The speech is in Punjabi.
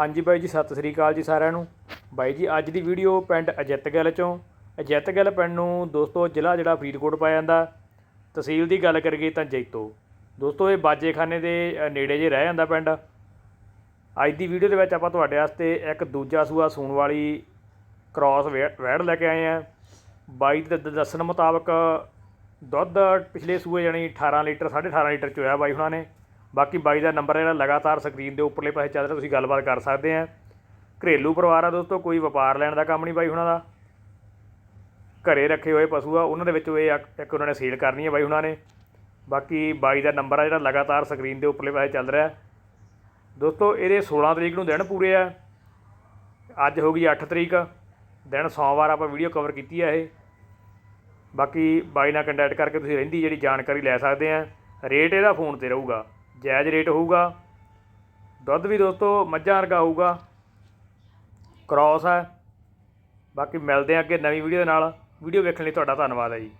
ਹਾਂਜੀ ਬਾਈ ਜੀ, ਸਤਿ ਸ੍ਰੀ ਅਕਾਲ ਜੀ ਸਾਰਿਆਂ ਨੂੰ। ਬਾਈ ਜੀ, ਅੱਜ ਦੀ ਵੀਡੀਓ ਪਿੰਡ ਅਜਿੱਤ ਅਜਿੱਤਗਿੱਲ ਚੋਂ। ਅਜਿੱਤ ਅਜਿੱਤਗਿੱਲ ਪਿੰਡ ਨੂੰ ਦੋਸਤੋ ਜ਼ਿਲ੍ਹਾ ਜਿਹੜਾ ਫਰੀਦਕੋਟ ਪਾਇਆ ਜਾਂਦਾ। ਤਹਿਸੀਲ ਦੀ ਗੱਲ ਕਰੀਏ ਤਾਂ ਜੈਤੋ। ਦੋਸਤੋ, ਇਹ ਬਾਜੇਖਾਨੇ ਦੇ ਨੇੜੇ ਜੇ ਰਹਿ ਜਾਂਦਾ ਪਿੰਡ। ਅੱਜ ਦੀ ਵੀਡੀਓ ਦੇ ਵਿੱਚ ਆਪਾਂ ਤੁਹਾਡੇ ਵਾਸਤੇ ਇੱਕ ਦੂਜਾ ਸੂਆ ਸੂਣ ਵਾਲੀ ਕ੍ਰਾਸ ਵੈ- ਵੈੜ ਲੈ ਕੇ ਆਏ ਆ। ਬਾਈ ਦੇ ਦ- ਦੱਸਣ ਮੁਤਾਬਕ ਦੁੱਧ ਪਿਛਲੇ ਸੂਏ ਜਾਣੀ 18 ਲੀਟਰ 18.5 ਲੀਟਰ ਚੋਇਆ ਬਾਈ ਹੁਣਾਂ ਨੇ। ਬਾਕੀ ਬਾਈ ਦਾ ਨੰਬਰ ਜਿਹੜਾ ਲਗਾਤਾਰ ਸਕਰੀਨ ਦੇ ਉੱਪਰਲੇ ਪਾਸੇ ਚੱਲ ਰਿਹਾ, ਤੁਸੀਂ ਗੱਲਬਾਤ ਕਰ ਸਕਦੇ ਆ। ਘਰੇਲੂ ਪਰਿਵਾਰ ਆ ਦੋਸਤੋ, ਕੋਈ ਵਪਾਰ ਲੈਣ ਦਾ ਕੰਮ ਨਹੀਂ ਬਾਈ ਹੁਣਾਂ ਦਾ। ਘਰੇ ਰੱਖੇ ਹੋਏ ਪਸ਼ੂ ਆ, ਉਹਨਾਂ ਦੇ ਵਿੱਚੋਂ ਇਹ ਇੱਕ ਉਹਨਾਂ ਨੇ ਸੇਲ ਕਰਨੀ ਹੈ ਬਾਈ ਹੁਣਾਂ ਨੇ। ਬਾਕੀ ਬਾਈ ਦਾ ਨੰਬਰ ਆ ਜਿਹੜਾ ਲਗਾਤਾਰ ਸਕਰੀਨ ਦੇ ਉੱਪਰਲੇ ਪਾਸੇ ਚੱਲ ਰਿਹਾ। ਦੋਸਤੋ, ਇਹਦੇ 16 ਤਰੀਕ ਨੂੰ ਦਿਨ ਪੂਰੇ ਆ। ਅੱਜ ਹੋ ਗਈ 8 ਤਰੀਕ। ਦਿਨ ਸੋਮਵਾਰ ਆਪਾਂ ਵੀਡੀਓ ਕਵਰ ਕੀਤੀ ਆ ਇਹ। ਬਾਕੀ ਬਾਈ ਨਾਲ ਕੰਟੈਕਟ ਕਰਕੇ ਤੁਸੀਂ ਰਹਿੰਦੀ ਜਿਹੜੀ ਜਾਣਕਾਰੀ ਲੈ ਸਕਦੇ ਆ। ਰੇਟ ਇਹਦਾ ਫੋਨ ਤੇ ਰਹੂਗਾ। ਜਾਇਜ਼ ਰੇਟ ਹੋਊਗਾ, ਦੁੱਧ ਵੀ ਦੋਸਤੋ ਮੱਝਾਂ ਵਰਗਾ ਹੋਊਗਾ ਕ੍ਰਾਸ ਹੈ। ਬਾਕੀ ਮਿਲਦੇ ਆ ਅੱਗੇ ਨਵੀਂ ਵੀਡੀਓ ਦੇ ਨਾਲ। ਵੀਡੀਓ ਵੇਖਣ ਲਈ ਤੁਹਾਡਾ ਧੰਨਵਾਦ ਹੈ ਜੀ।